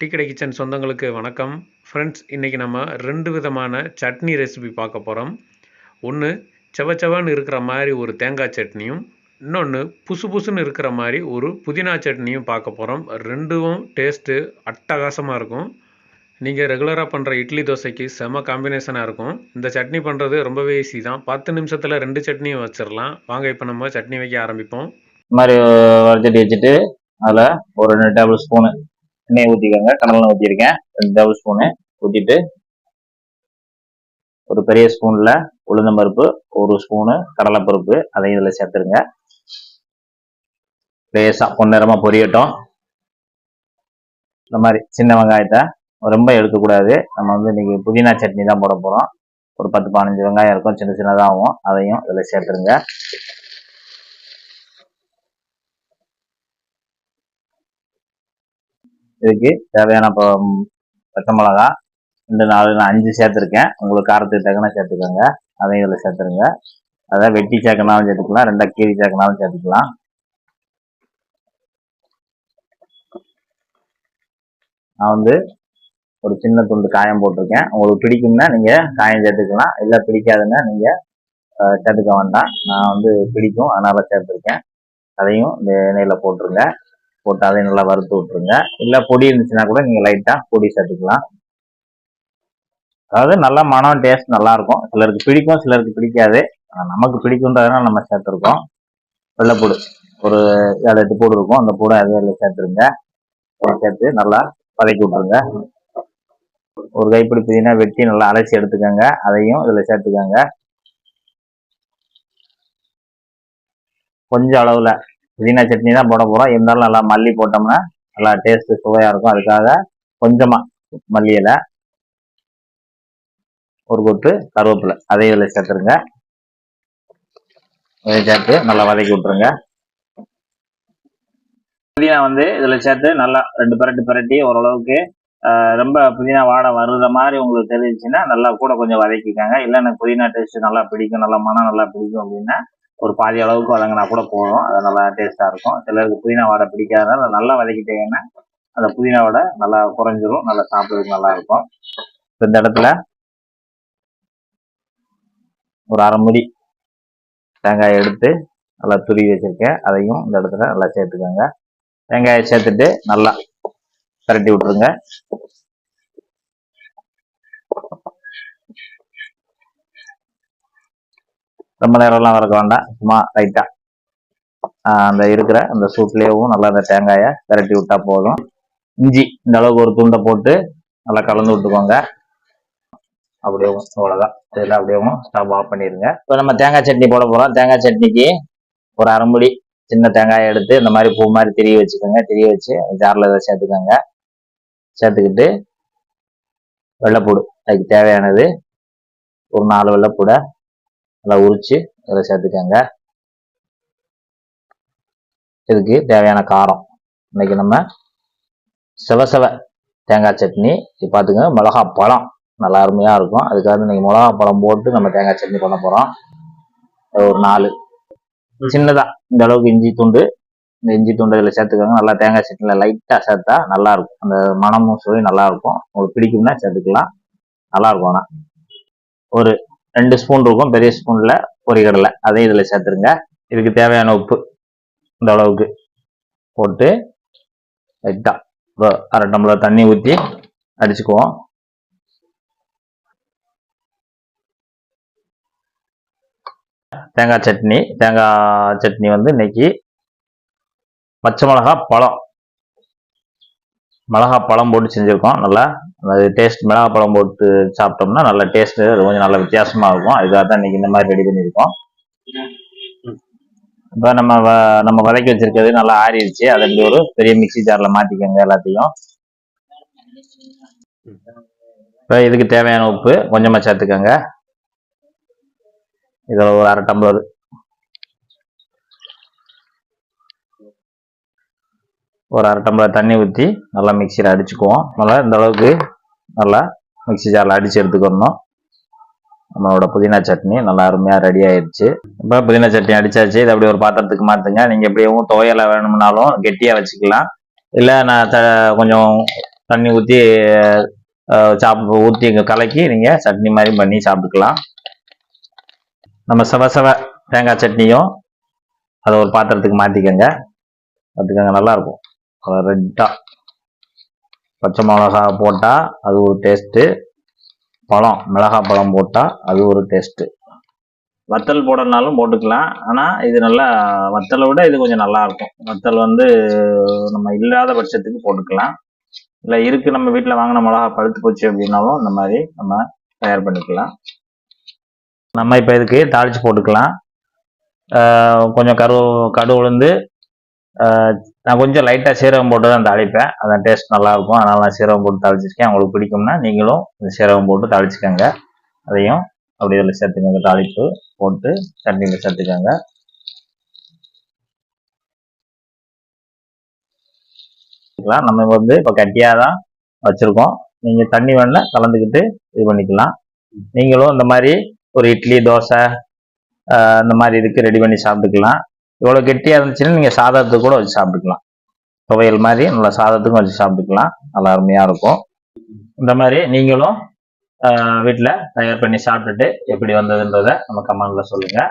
Tea கடை kitchen சொந்தங்களுக்கு வணக்கம். ஃப்ரெண்ட்ஸ் இன்றைக்கி நம்ம ரெண்டு விதமான சட்னி ரெசிபி பார்க்க போகிறோம் ஒன்று செவ இருக்கிற மாதிரி ஒரு தேங்காய் சட்னியும் இன்னொன்று புசு புசுன்னு இருக்கிற மாதிரி ஒரு புதினா சட்னியும் பார்க்க போகிறோம் ரெண்டும் டேஸ்ட்டு அட்டகாசமாக இருக்கும். நீங்கள் ரெகுலராக பண்ணுற இட்லி தோசைக்கு செம காம்பினேஷனாக இருக்கும். இந்த சட்னி பண்ணுறது ரொம்பவே ஈஸி தான். பத்து நிமிஷத்தில் ரெண்டு சட்னியும் வச்சிடலாம் வாங்க இப்போ நம்ம சட்னி வைக்க ஆரம்பிப்போம். இந்த மாதிரி வடிச்சட்டி வச்சுட்டு அதில் ஒரு ரெண்டு டேபிள் ஸ்பூனு எண்ணெயை ஊற்றிக்கோங்க கடலை ஊற்றிருக்கேன் ரெண்டு டேபிள் ஸ்பூனு ஊற்றிட்டு ஒரு பெரிய ஸ்பூனில் உளுந்தம்பருப்பு ஒரு ஸ்பூனு கடலைப்பருப்பு அதையும் இதில் சேர்த்துருங்க. லேசாக பொன்னிறமாக பொரியட்டும். இந்த மாதிரி சின்ன வெங்காயத்தை ரொம்ப எடுக்கக்கூடாது. நம்ம வந்து இன்னைக்கு புதினா சட்னி தான் போட போகிறோம் ஒரு பத்து பதினஞ்சு வெங்காயம் இருக்கும். சின்ன சின்னதாகவும் அதையும் இதில் சேர்த்துருங்க. இதுக்கு தேவையான இப்போ பச்சை மிளகா ரெண்டு நாலு நான் அஞ்சு சேர்த்துருக்கேன். உங்களுக்கு காரத்துக்கு தக்கன சேர்த்துக்கோங்க. அதையும் இதில் சேர்த்துருங்க. அதான் வெட்டி சேர்க்கனாலும் சேர்த்துக்கலாம். ரெண்டா கீரி சேர்க்கனாலும் சேர்த்துக்கலாம். நான் வந்து ஒரு சின்ன துண்டு காயம் போட்டிருக்கேன். உங்களுக்கு பிடிக்கும்னா நீங்கள் காயம் சேர்த்துக்கலாம். இல்லை பிடிக்காதுன்னா நீங்கள் சேர்த்துக்க வேண்டாம். நான் வந்து பிடிக்கும். அதனால் சேர்த்துருக்கேன். அதையும் இந்த எண்ணெயில் போட்டுருங்க. போட்டு அதையும் நல்லா வறுத்து விட்டுருங்க. இல்லை பொடி இருந்துச்சுன்னா கூட நீங்கள் லைட்டாக பொடி சேர்த்துக்கலாம். அதாவது நல்லா மனம் டேஸ்ட் நல்லாயிருக்கும். சிலருக்கு பிடிக்கும் சிலருக்கு பிடிக்காது. நமக்கு பிடிக்குன்றதுனால நம்ம சேர்த்துருக்கோம். வெள்ளைப்பூடு. ஒரு ஏழு எட்டு பூடு இருக்கும். அந்த பூடை அதே அதில் சேர்த்துருங்க. அதை சேர்த்து நல்லா வதக்கி விட்ருங்க ஒரு கைப்பிடி புதினா வெட்டி நல்லா அலசி எடுத்துக்கோங்க. அதையும் இதில் சேர்த்துக்கோங்க. கொஞ்சம் அளவில் புதினா சட்னி தான் போட போகிறோம் இருந்தாலும் நல்லா மல்லி போட்டோம்னா நல்லா டேஸ்ட்டு சுவையாக இருக்கும். அதுக்காக கொஞ்சமாக மல்லி இலை ஒரு கொத்து கருவேப்பிலை. அதையும் இதில் சேர்த்துருங்க. இதை சேர்த்து நல்லா வதக்கி விட்ருங்க புதினா வந்து இதில் சேர்த்து நல்லா ரெண்டு பரட்டி பரட்டி ஓரளவுக்கு ரொம்ப புதினா வாடை வர்ற மாதிரி உங்களுக்கு தெரிஞ்சுச்சுன்னா நல்லா கூட கொஞ்சம் வதக்கிக்கோங்க. இல்லை எனக்கு புதினா டேஸ்ட் நல்லா பிடிக்கும். நல்லா மனம் நல்லா பிடிக்கும் அப்படின்னா ஒரு பாதி அளவுக்கு வதங்கினா கூட போதும். அது நல்லா டேஸ்ட்டாக இருக்கும். சிலருக்கு புதினா வடை பிடிக்காதனால நல்லா வதக்கிட்டீங்கன்னா அந்த புதினா வடை நல்லா குறைஞ்சிரும். நல்லா சாப்பிட்றதுக்கு நல்லா இருக்கும். இந்த இடத்துல ஒரு அரை முடி தேங்காய் எடுத்து நல்லா துருவி வச்சுருக்கேன். அதையும் இந்த இடத்துல நல்லா சேர்த்துக்கோங்க. தேங்காயை சேர்த்துட்டு நல்லா திரட்டி விட்ருங்க ரொம்ப நேரம்லாம் வறக்க வேண்டாம். சும்மா லைட்டாக அந்த இருக்கிற அந்த சூட்லேயும் நல்லா அந்த தேங்காயை விரட்டி விட்டா போதும். இஞ்சி இந்த அளவுக்கு ஒரு துண்டை போட்டு நல்லா கலந்து விட்டுக்கோங்க. அப்படியே அவ்வளோதான் இதில் அப்படியே ஸ்டவ் ஆஃப் பண்ணிடுங்க இப்போ நம்ம தேங்காய் சட்னி போட போகிறோம் தேங்காய் சட்னிக்கு ஒரு அரைமுடி சின்ன தேங்காயை எடுத்து இந்த மாதிரி பூ மாதிரி திரிய வச்சுக்கோங்க. திரிய வச்சு ஜாரில் இதை சேர்த்துக்கோங்க. சேர்த்துக்கிட்டு வெள்ளைப்பூடு. அதுக்கு தேவையானது ஒரு நாலு வெள்ளைப்பூடை நல்லா உரிச்சு இதில் சேர்த்துக்கோங்க. இதுக்கு தேவையான காரம். இன்னைக்கு நம்ம செவ செவ தேங்காய் சட்னி இது பார்த்துங்க மிளகா பழம் நல்லா அருமையாக இருக்கும். அதுக்காக இன்னைக்கு மிளகா பழம் போட்டு நம்ம தேங்காய் சட்னி பண்ண போகிறோம் ஒரு நாலு. சின்னதா இந்த அளவுக்கு இஞ்சி துண்டு இந்த இஞ்சி துண்டு இதில் சேர்த்துக்கோங்க. நல்லா தேங்காய் சட்னியில் லைட்டாக சேர்த்தா நல்லா இருக்கும். அந்த மணமும் சுவை நல்லா இருக்கும். உங்களுக்கு பிடிக்கும்னா சேர்த்துக்கலாம். நல்லா இருக்கும் ஆனால் ஒரு ரெண்டு ஸ்பூன் இருக்கும் பெரிய ஸ்பூனில் பொரிகடலை அதையும் இதில் சேர்த்துருங்க. இதுக்கு தேவையான உப்பு இந்த அளவுக்கு போட்டு லைட்டாக ஒரு அரை டம்ளர் தண்ணி ஊற்றி அடிச்சுக்குவோம். தேங்காய் சட்னி தேங்காய் சட்னி வந்து இன்னைக்கு பச்சை மிளகா பழம். மிளகா பழம் போட்டு செஞ்சுருக்கோம். நல்லா அது டேஸ்ட் மிளகா பழம் போட்டு சாப்பிட்டோம்னா நல்ல டேஸ்ட் அது கொஞ்சம் நல்ல வித்தியாசமா இருக்கும். இதாக தான் இன்னைக்கு இந்த மாதிரி ரெடி பண்ணியிருக்கோம். இப்போ நம்ம வ- நம்ம வதக்கி வச்சிருக்கிறது நல்லா ஆறிடுச்சு. அதை இப்படி ஒரு பெரிய மிக்ஸி ஜாரில் மாற்றிக்கோங்க எல்லாத்தையும். இப்போ இதுக்கு தேவையான உப்பு கொஞ்சமாக சேர்த்துக்கோங்க. இதில் ஒரு அரை டம்ளர் ஒரு அரை டம்ளர் தண்ணி ஊற்றி நல்லா மிக்சியில் அடிச்சுக்குவோம். நல்லா இந்த அளவுக்கு நல்லா மிக்ஸி ஜாரில் அடித்து எடுத்துக்கணும். நம்மளோட புதினா சட்னி நல்லா அருமையாக ரெடி ஆயிடுச்சு இப்போ புதினா சட்னி அடித்தாச்சு இதை அப்படி ஒரு பாத்திரத்துக்கு மாற்றுங்க நீங்கள் எப்படியும் துவையலை வேணும்னாலும் கெட்டியாக வச்சுக்கலாம். இல்லை நான் த கொஞ்சம் தண்ணி ஊற்றி சாப்பிட்டு ஊற்றி கலக்கி நீங்கள் சட்னி மாதிரி பண்ணி சாப்பிட்டுக்கலாம். நம்ம செவ செவ தேங்காய் சட்னியும் அதை ஒரு பாத்திரத்துக்கு மாற்றிக்கோங்க பார்த்துக்கோங்க நல்லாயிருக்கும் ரெட்டாக பச்சை மிளகா போட்டால் அது ஒரு டேஸ்ட்டு பழம் மிளகா பழம் போட்டால் அது ஒரு டேஸ்ட்டு வத்தல் போடனாலும் போட்டுக்கலாம். ஆனால் இது நல்லா வத்தலை விட இது கொஞ்சம் நல்லா இருக்கும். வத்தல் வந்து நம்ம இல்லாத பட்சத்துக்கு போட்டுக்கலாம். இல்லை இருக்கு நம்ம வீட்டில் வாங்கின மிளகா பழுத்து போச்சு அப்படின்னாலும் இந்த மாதிரி நம்ம தயார் பண்ணிக்கலாம். நம்ம இப்போ இதுக்கு தாளித்து போட்டுக்கலாம். கொஞ்சம் கரு கடு உளுந்து நான் கொஞ்சம் லைட்டாக சீரகம் போட்டு தான் தாளிப்பேன். அதான் டேஸ்ட் நல்லாயிருக்கும் அதனால் நான் சீரகம் போட்டு தாளிச்சிருக்கேன். உங்களுக்கு பிடிக்கும்னா நீங்களும் இந்த சீரகம் போட்டு தாளிச்சிக்கோங்க. அதையும் அப்படி இதில் சேர்த்துக்கோங்க. தாளிப்பு போட்டு சட்னியில் சேர்த்துக்கோங்க. நம்ம வந்து இப்போ கட்டியாக தான் வச்சுருக்கோம். நீங்கள் தண்ணி வேணா கலந்துக்கிட்டு இது பண்ணிக்கலாம். நீங்களும் இந்த மாதிரி ஒரு இட்லி தோசை இந்த மாதிரி இதுக்கு ரெடி பண்ணி சாப்பிட்டுக்கலாம். இவ்வளோ கெட்டியாக இருந்துச்சுன்னா நீங்கள் சாதத்துக்கு கூட வச்சு சாப்பிட்டுக்கலாம். துவையல் மாதிரி நல்லா சாதத்துக்கும் வச்சு சாப்பிட்டுக்கலாம். நல்லா அருமையாக இருக்கும். இந்த மாதிரி நீங்களும் வீட்டில் தயார் பண்ணி சாப்பிட்டுட்டு எப்படி வந்ததுன்றதை நம்ம கமெண்டில் சொல்லுங்கள்